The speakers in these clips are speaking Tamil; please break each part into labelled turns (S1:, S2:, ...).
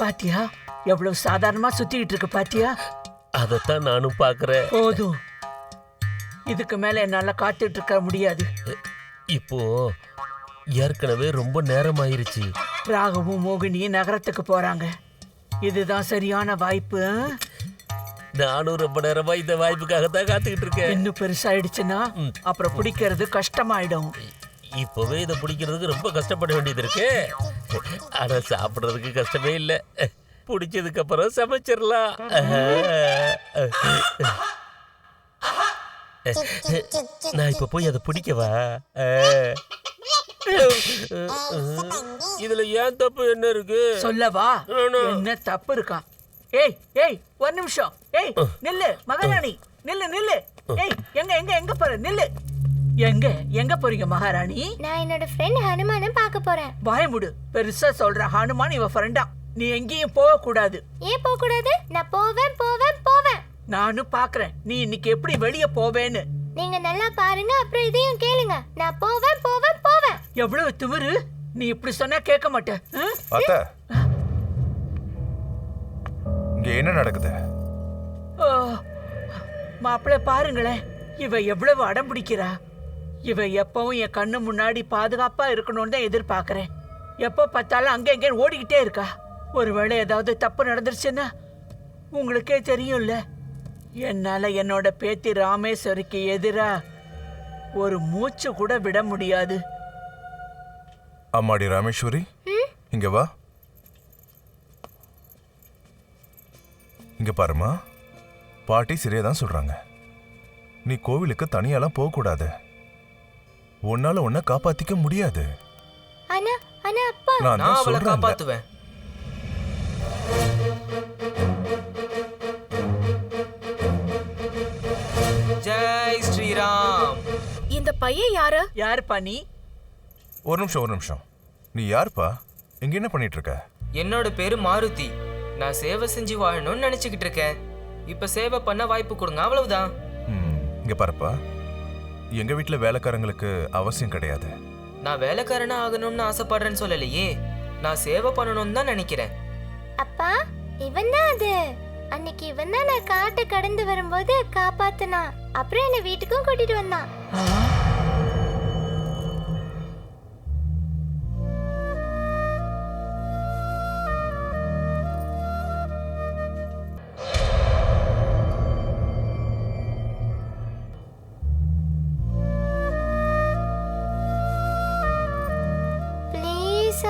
S1: பாத்தியா எவ்வளவு சாதாரணமா சுத்திக்கிட்டு இருக்கு பாத்தியா
S2: அதைத்தான் நானும் பார்க்கறேன்
S1: போதும். இதுக்கு மேல என்னால காத்துட்டு இருக்க முடியாது.
S2: இப்போ ஏற்கனவே ரொம்ப நேரம் ஆயிருச்சு
S1: ராகவும் மோகினியும் நகரத்துக்கு போறாங்க. இதுதான் சரியான வாய்ப்பு?
S2: நானும் ரொம்ப நேரமா இந்த வாய்ப்புக்காக தான் காத்துக்கிட்டு இருக்கேன்.
S1: இன்னும் பெருசாயிடுச்சுன்னா அப்புறம் பிடிக்கிறது கஷ்டமாயிடும்.
S2: இப்போவே இதை பிடிக்கிறதுக்கு ரொம்ப கஷ்டப்பட வேண்டியது இருக்கு. ஆனா சாப்பிடுறதுக்கு கஷ்டமே இல்லை. பிடிச்சதுக்கு அப்புறம் சமைச்சிடலாம் நான் இப்ப போய் அதை பிடிக்கவா? இதுல ஏன் தப்பு என்ன இருக்கு?
S1: சொல்லவா. என்ன தப்பு இருக்கா ஏய் ஏய் ஒரு நிமிஷம். ஏய் நில்லு மகாராணி. நில்லு நில்லு. ஏய் எங்க எங்க எங்க போற? நில்லு. எங்க? எங்க போறீங்க மகாராணி?
S3: நான் என்னோட ஃப்ரெண்ட் ஹனுமானை பார்க்க போறேன்.
S1: பயமுடு. பெருசா சொல்ற ஹனுமான் இவ ஃப்ரெண்டா நீ எங்கேயும் போக கூடாது.
S3: ஏன் போக கூடாது? நான் போவேன் போவேன் போவேன்.
S1: நானும் பாக்குறேன் நீ இன்னைக்கு எப்படி வெளிய போவேன்னு?
S3: நீங்க நல்லா பாருங்க அப்புறம் இதையும் கேளுங்க. நான் போவேன் போவேன் போவேன்.
S1: எவ்வளவு திமிரு? நீ இப்படி சொன்னா கேட்க மாட்டேன்?
S4: அத்த. இங்க என்ன நடக்குது?
S1: ஓ, மாப்பிள்ளை பாருங்களேன். இவ எவ்வளவு அடம் பிடிக்கிறா. இவ எப்பவும் என் கண்ணு முன்னாடி பாதுகாப்பா இருக்கணும்னு தான் எதிர்பார்க்கறேன். எப்போ பார்த்தாலும் அங்க எங்க ஓடிக்கிட்டே இருக்கா. ஒருவேளை ஏதாவது தப்பு நடந்துருச்சுன்னா உங்களுக்கே தெரியும்ல. என்னால என்னோட பேத்தி ராமேஸ்வரிக்கு எதிரா ஒரு மூச்சு கூட விட முடியாது.
S4: அம்மாடி ராமேஸ்வரி இங்க வா. இங்க பாருமா பாட்டி சரியா தான் சொல்றாங்க. நீ கோவிலுக்கு தனியாலாம் போக கூடாது உன்னால உன்னை காப்பாத்திக்க முடியாது.
S3: ஆனா ஆனா அப்பா.
S4: நான்
S5: நான்
S4: தான்
S5: அவளை காப்பாத்துவேன். ஜெய் ஸ்ரீராம்.
S6: இந்த பையன் யாரு?
S1: யாருப்பா நீ?
S4: ஒரு நிமிஷம் ஒரு நிமிஷம். நீ யாருப்பா? இங்க என்ன பண்ணிட்டு இருக்க
S5: என்னோட பேரு மாருதி. நான் சேவை செஞ்சு வாழணும்னு நினைச்சுக்கிட்டு இருக்கேன். இப்ப சேவை பண்ண வாய்ப்பு கொடுங்க அவ்வளவுதான்.
S4: ம், இங்க பாருப்பா. எங்க வீட்ல வேலைக்காரங்களுக்கு அவசியம் கிடையாது.
S5: நான் வேலைக்காரனா ஆகணும்னு ஆசைப்படுறேன்னு சொல்லலையே. நான் சேவை பண்ணணும்னு தான் நினைக்கிறேன்.
S3: அப்பா இவன் தான் அது. அன்னைக்கு இவன் தான் நான் காட்டை கடந்து வரும்போது காப்பாத்துனான். அப்புறம் என்னை வீட்டுக்கும் கூட்டிட்டு வந்தான்.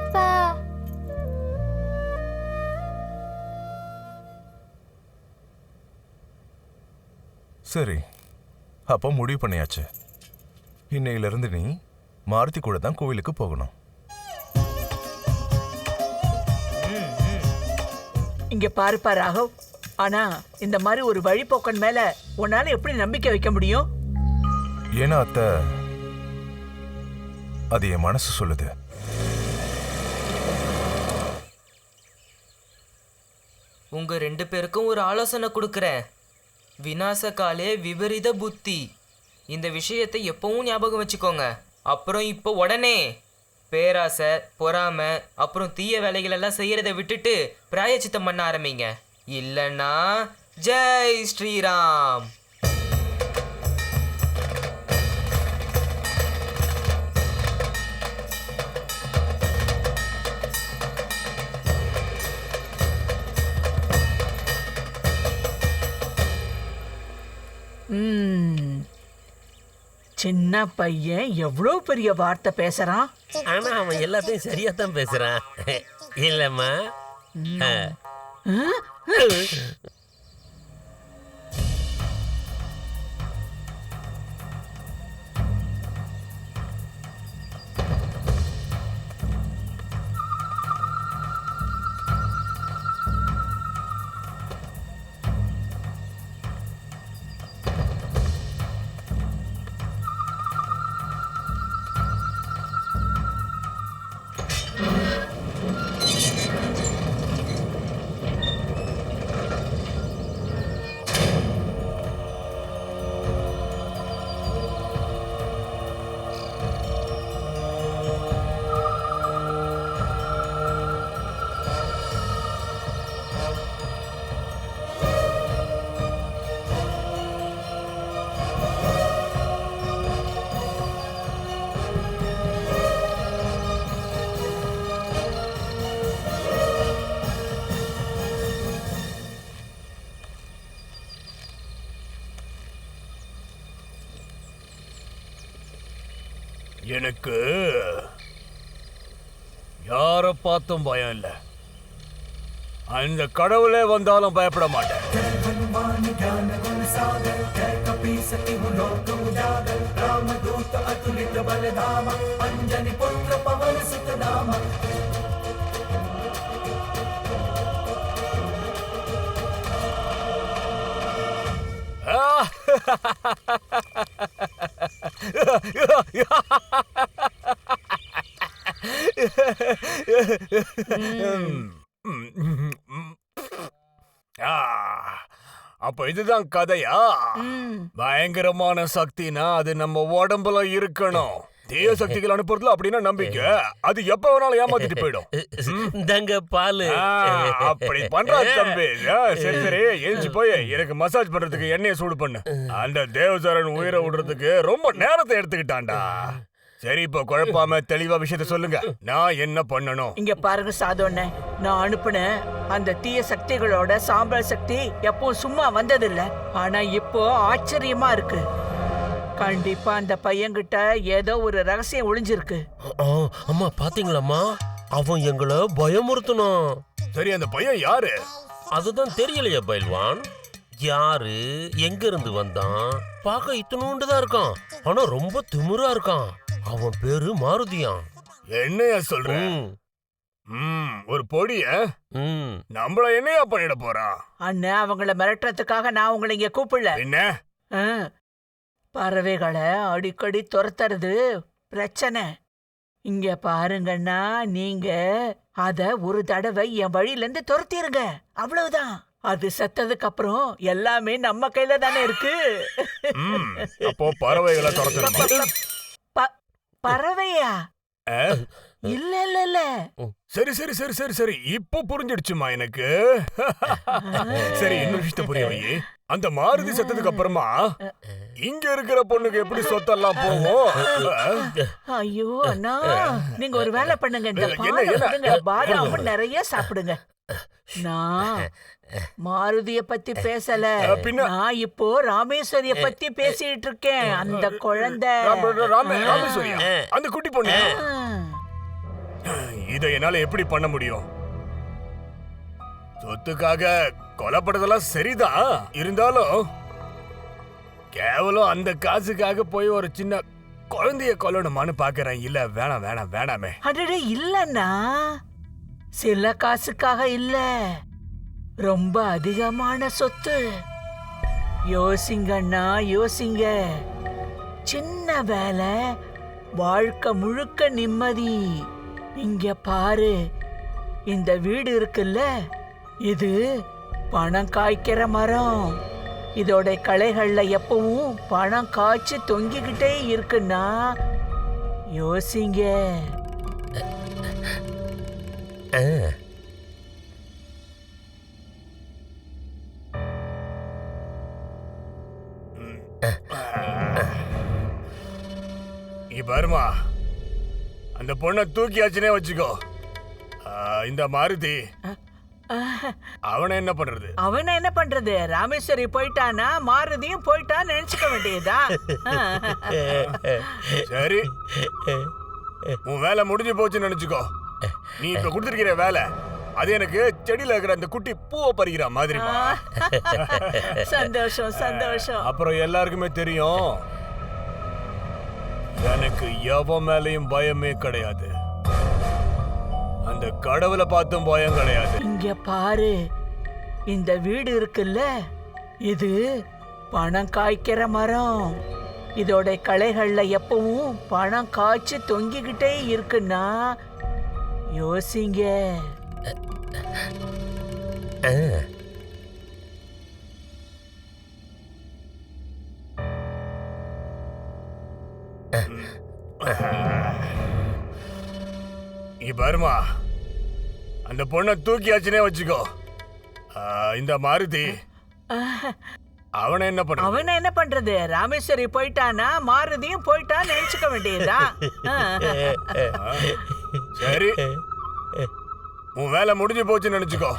S3: ப்ளீஸ் அப்பா
S4: சரி அப்போ முடிவு பண்ணியாச்சு. இன்னையிலிருந்து நீ மாருதி கூட தான் கோவிலுக்கு போகணும்.
S1: இங்க பாருப்பா ராகவ். ஆனா இந்த மாதிரி ஒரு வழிபோக்கன் மேல உன்னால எப்படி நம்பிக்கை வைக்க முடியும்?
S4: ஏன்னா அத்தை அது என் மனசு சொல்லுது.
S5: உங்க ரெண்டு பேருக்கும் ஒரு ஆலோசனை கொடுக்குறேன். விநாச விபரீத புத்தி. இந்த விஷயத்தை எப்பவும் ஞாபகம் வச்சுக்கோங்க. அப்புறம் இப்போ உடனே. பேராசை பொறாமை அப்புறம் தீய வேலைகளெல்லாம் செய்கிறத செய்யறதை விட்டுட்டு பிராயச்சித்தம் பண்ண ஆரம்பிங்க. இல்லைன்னா ஜெய் ஸ்ரீராம்.
S1: சின்ன பையன் எவ்வளவு பெரிய வார்த்தை பேசுறான்?
S2: ஆனா அவன் எல்லாத்தையும் சரியா தான் பேசுறான். இல்லம்மா.
S6: எனக்கு யார பார்த்தும் பயம் இல்ல. அந்த கடவுளே வந்தாலும் பயப்பட மாட்டேன். ஆ, அப்ப இதுதான் கதையா? பயங்கரமான சக்தினா அது நம்ம உடம்புல இருக்கணும். தீய சக்திகள் அனுப்புறதுல அப்படின்னா நம்பிக்கை. அது எப்ப வேணாலும் ஏமாத்திட்டு போயிடும்.
S2: இந்தாங்க பாலு.
S6: அப்படி பண்றா தம்பி. சரி சரி. எழுந்து போய் எனக்கு மசாஜ் பண்றதுக்கு எண்ணெயை சூடு பண்ணு. அந்த தேவசரன் உயிரை விடுறதுக்கு ரொம்ப நேரத்தை எடுத்துக்கிட்டான்டா. சரி இப்ப குழப்பாம தெளிவா விஷயத்த சொல்லுங்க. நான் என்ன பண்ணணும்?
S1: இங்க பாருங்க சாதோண்ணே. நான் அனுப்புன அந்த தீய சக்திகளோட சாம்பல் சக்தி எப்பவும் சும்மா வந்ததில்ல. ஆனா இப்போ ஆச்சரியமா இருக்கு. கண்டிப்பா அந்த பையன்கிட்ட ஏதோ ஒரு ரகசியம் ஒளிஞ்சிருக்கு.
S2: அம்மா பாத்தீங்களாம்மா? அவன் எங்களை பயமுறுத்தணும்
S6: சரி அந்த பையன் யாரு?
S2: அதுதான் தெரியலையே பைல்வான். யாரு? எங்க இருந்து வந்தான்? பார்க்க இத்தனோண்டு தான் இருக்கான். ஆனா ரொம்ப திமிரா இருக்கான். அவன் பேரு மாருதியான்.
S6: என்னையா சொல்ற?
S2: ம்,
S6: ஒரு பொடிய?
S2: ம்.
S6: நம்மள என்னையா பண்ணிட போறான்
S1: அண்ணன் அவங்கள மிரட்டுறதுக்காக நான் உங்களை இங்க கூப்பிடல.
S6: என்ன
S1: ஆ, பறவைகளை அடிக்கடி துரத்துறது பிரச்சனை. இங்க பாருங்கண்ணா நீங்க அத ஒரு தடவை என் வழியில இருந்து துரத்திருங்க. அவ்வளவுதான். அது செத்ததுக்கு அப்புறம் எல்லாமே நம்ம கையில தானே இருக்கு.
S6: ம் அப்போ பறவைகளை துரத்தணுமா?
S1: ப- பறவையா? இல்ல இல்ல இல்ல.
S6: சரி சரி சரி சரி சரி. இப்போ புரிஞ்சிடுச்சுமா எனக்கு? சரி இன்னொரு விஷயத்த புரிய வை அந்த மாருதி செத்ததுக்கு அப்புறமா இங்க இருக்கிற பொண்ணுக்கு எப்படி சொத்தெல்லாம் போகும்?
S1: ஐயோ அண்ணா. நீங்க ஒரு வேலை பண்ணுங்க. இந்த? விடுங்க. பாதாம் நிறைய சாப்பிடுங்க. நான் மாருதிய பத்தி பேசல? நான் இப்போ ராமேஸ்வரிய பத்தி பேசிட்டு இருக்கேன். அந்த குழந்தை.
S6: அந்த குட்டி பொண்ணு. இதை என்னால எப்படி பண்ண முடியும்? சொத்துக்காக கொலைப்படுறதெல்லாம் சரிதான். இருந்தாலும் கேவலம் அந்த காசுக்காக போய் ஒரு சின்ன குழந்தைய கொல்லணுமான்னு பாக்குறேன். இல்ல வேணாம் வேணாம் வேணாமே.
S1: அடடே இல்லண்ணா. சில காசுக்காக இல்ல. ரொம்ப அதிகமான சொத்து. யோசிங்கண்ணா யோசிங்க. சின்ன வேலை வாழ்க்கை முழுக்க நிம்மதி. இங்க பாரு. இந்த வீடு இருக்குல்ல இது பணம் காய்க்கிற மரம். இதோட களைகள்ல எப்பவும் பணம் காய்ச்சி தொங்கிக்கிட்டே இருக்குன்னா யோசிங்க.
S2: ஆ.
S6: இங்க பாருமா அந்த பொண்ணை தூக்கியாச்சுனே வச்சுக்கோ. இந்த மாருதி. அவனை என்ன பண்றது?
S1: அவன என்ன பண்றது? ராமேஸ்வரி போயிட்டானா மாருதியும் போயிட்டான்னு நினைச்சுக்க வேண்டியதா
S6: சரி. உன் வேலை முடிஞ்சு போச்சுன்னு நினைச்சுக்கோ. நீ இப்ப கொடுத்திருக்கிற வேலை அது எனக்கு செடியில இருக்கிற அந்த குட்டி பூவை பறிக்கிற மாதிரிமா
S1: சந்தோஷம் சந்தோஷம்.
S6: அப்புறம் எல்லாருக்குமே தெரியும் எனக்கு எவன் மேலயும் பயமே கிடையாது. அந்த கடவுளை பார்த்தும் பயம் கிடையாது.
S1: இங்க பாரு. இந்த வீடு இருக்குல்ல? இது பணம் காய்க்கிற மரம். இதோட களைகள்ல எப்பவும் பணம் காய்ச்சி தொங்கிக்கிட்டே இருக்குன்னா யோசிங்க.
S2: ஆ.
S6: இங்க பாருமா அந்த பொண்ணை தூக்கியாச்சுனே வச்சுக்கோ. இந்த மாருதி அவனை என்ன பண்ண
S1: அவன என்ன பண்றது ராமேஸ்வரி போயிட்டானா மாருதியும் போயிட்டான்னு நினைச்சுக்க வேண்டியதா
S6: சரி. உன் வேலை முடிஞ்சு போச்சுன்னு நினைச்சுக்கோ.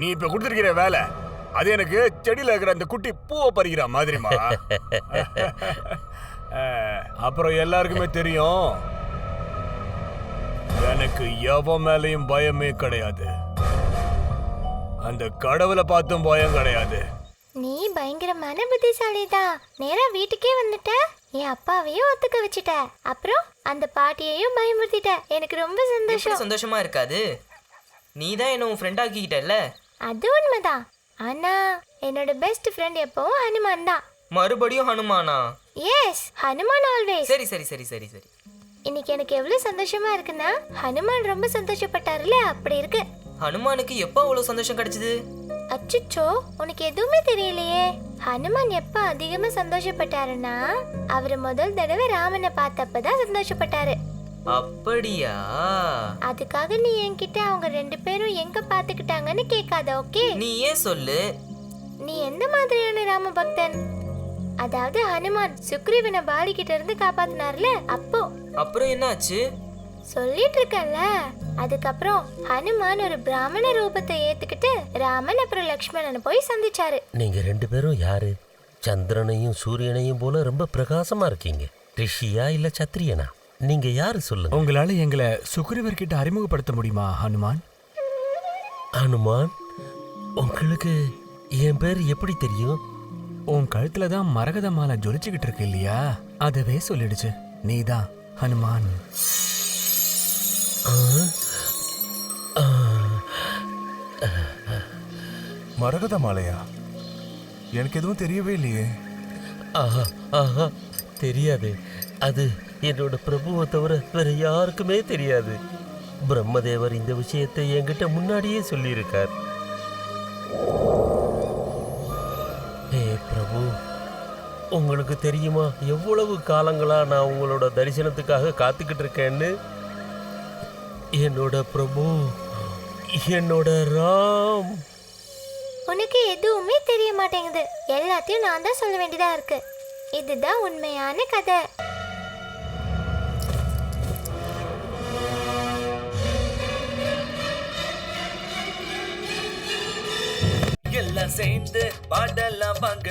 S6: நீ இப்ப கொடுத்திருக்கிற வேலை அது எனக்கு செடியில இருக்கிற அந்த குட்டி பூவை பறிக்கிற மாதிரிமா அப்புறம் எல்லாருக்குமே தெரியும். எனக்கு எவன் மேலையும் பயமே கிடையாது. அந்த கடவுளை பார்த்தும் பயம் கிடையாது.
S3: நீ பயங்கரமான புத்திசாலி தான் நேரா வீட்டுக்கே வந்துட்ட. என் அப்பாவையும் ஒத்துக்க வச்சுட்ட. அப்புறம் அந்த பாட்டியையும் பயமுறுத்திட்ட. எனக்கு ரொம்ப சந்தோஷம்.
S5: சந்தோஷமா இருக்காது? நீ தான் என்ன உன் ஃப்ரெண்ட் ஆக்கிக்கிட்டல்ல?
S3: அது உண்மைதான் ஆனா என்னோட பெஸ்ட் ஃப்ரெண்ட் எப்பவும் ஹனுமான் தான்.
S5: மறுபடியும் ஹனுமானா?
S3: எஸ் ஹனுமான் ஆல்வேஸ்
S5: சரி சரி சரி சரி சரி.
S3: இன்னைக்கு எனக்கு எவ்வளவு சந்தோஷமா இருக்குன்னா ஹனுமான் ரொம்ப சந்தோஷப்பட்டாருல அப்படி இருக்கு.
S5: ஹனுமானுக்கு எப்போ அவ்வளவு சந்தோஷம் கிடைச்சது?
S3: அச்சுச்சோ உனக்கு எதுவுமே தெரியலையே. ஹனுமான் எப்ப அதிகமா சந்தோஷப்பட்டாருன்னா அவர் முதல் தடவை ராமனை பார்த்தப்பதான் சந்தோஷப்பட்டாரு.
S5: அப்படியா?
S3: அதுக்காக நீ என்கிட்ட அவங்க ரெண்டு பேரும் எங்க பாத்துக்கிட்டாங்கன்னு கேட்காத ஓகே?
S5: நீ ஏன் சொல்லு?
S3: நீ எந்த மாதிரியான ராம பக்தன் அதாவது ஹனுமான் சுக்ரீவனை பாலி கிட்ட இருந்து காப்பாத்தினார்ல அப்போ.
S5: அப்புறம் என்னாச்சு?
S3: சொல்லிட்டு இருக்கல அதுக்கப்புறம் ஹனுமான் ஒரு பிராமண ரூபத்தை ஏத்துக்கிட்டு ராமன் அப்புறம் லக்ஷ்மணனை போய் சந்திச்சாரு.
S2: நீங்க ரெண்டு பேரும் யாரு? சந்திரனையும் சூரியனையும் போல ரொம்ப பிரகாசமா இருக்கீங்க. ரிஷியா இல்ல சத்திரியனா? நீங்க யாரு சொல்லுங்க?
S7: உங்களால எங்களை சுக்ரீவர் கிட்ட அறிமுகப்படுத்த முடியுமா ஹனுமான்?
S2: ஹனுமான் உங்களுக்கு என் பேர் எப்படி தெரியும்?
S7: உன் கழுத்துல தான் மரகத மாலை ஜொலிச்சுக்கிட்டு இருக்கு இல்லையா? அதவே சொல்லிடுச்சு. நீதான். ஹனுமான்.
S4: மரகத மாலையா எனக்கு எதுவும் தெரியவே இல்லையே
S2: ஆஹா ஆஹா தெரியாது அது என்னோட பிரபுவை தவிர வேற யாருக்குமே தெரியாது பிரம்மதேவர் இந்த விஷயத்தை என்கிட்ட முன்னாடியே சொல்லியிருக்கார் ஹே பிரபு உங்களுக்கு தெரியுமா? எவ்வளவு காலங்களா நான் உங்களோட தரிசனத்துக்காக காத்துக்கிட்டு இருக்கேன்னு? என்னோட பிரபு என்னோட ராம்.
S3: உனக்கு எதுவுமே தெரிய மாட்டேங்குது. எல்லாத்தையும் நான் தான் சொல்ல வேண்டியதா இருக்கு. இதுதான் உண்மையான கதை.
S8: எல்லாம் சேர்ந்து பாடலாம் வாங்க.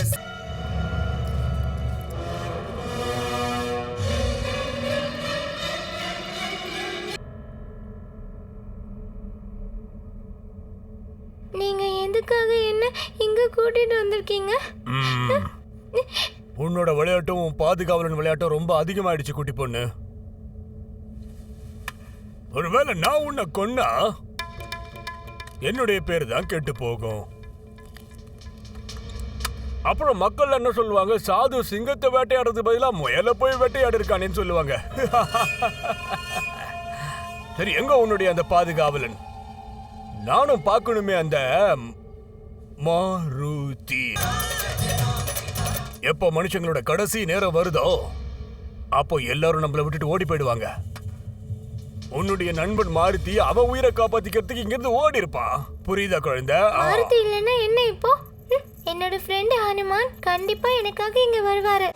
S3: எதுக்காக என்ன இங்க கூட்டிட்டு வந்திருக்கீங்க?
S6: உன்னோட விளையாட்டும் பாதுகாவலன் விளையாட்டும் ரொம்ப அதிகமாயிடுச்சு குட்டி பொண்ணு. ஒருவேளை நான் உன்னை கொன்னா என்னுடைய பேர் தான் கெட்டு போகும். அப்புறம் மக்கள் என்ன சொல்லுவாங்க? சாது சிங்கத்தை வேட்டையாடுறது பதிலா முயல போய் வேட்டையாடு இருக்கானேன்னு சொல்லுவாங்க. சரி எங்க உன்னுடைய அந்த பாதுகாவலன்? நானும் பார்க்கணுமே அந்த மாருதி. எப்போ மனுஷங்களோட கடைசி நேரம் வருதோ அப்போ எல்லாரும் நம்மளை விட்டுட்டு ஓடி போயிடுவாங்க. உன்னுடைய நண்பன் மாருதி அவ உயிரை காப்பாத்திக்கிறதுக்கு இங்கிருந்து ஓடி இருப்பான் புரியுதா குழந்தை?
S3: மாருதி இல்லைன்னா என்ன இப்போ? என்னோட ஃப்ரெண்டு ஹனுமான் கண்டிப்பா எனக்காக இங்க வருவாரு.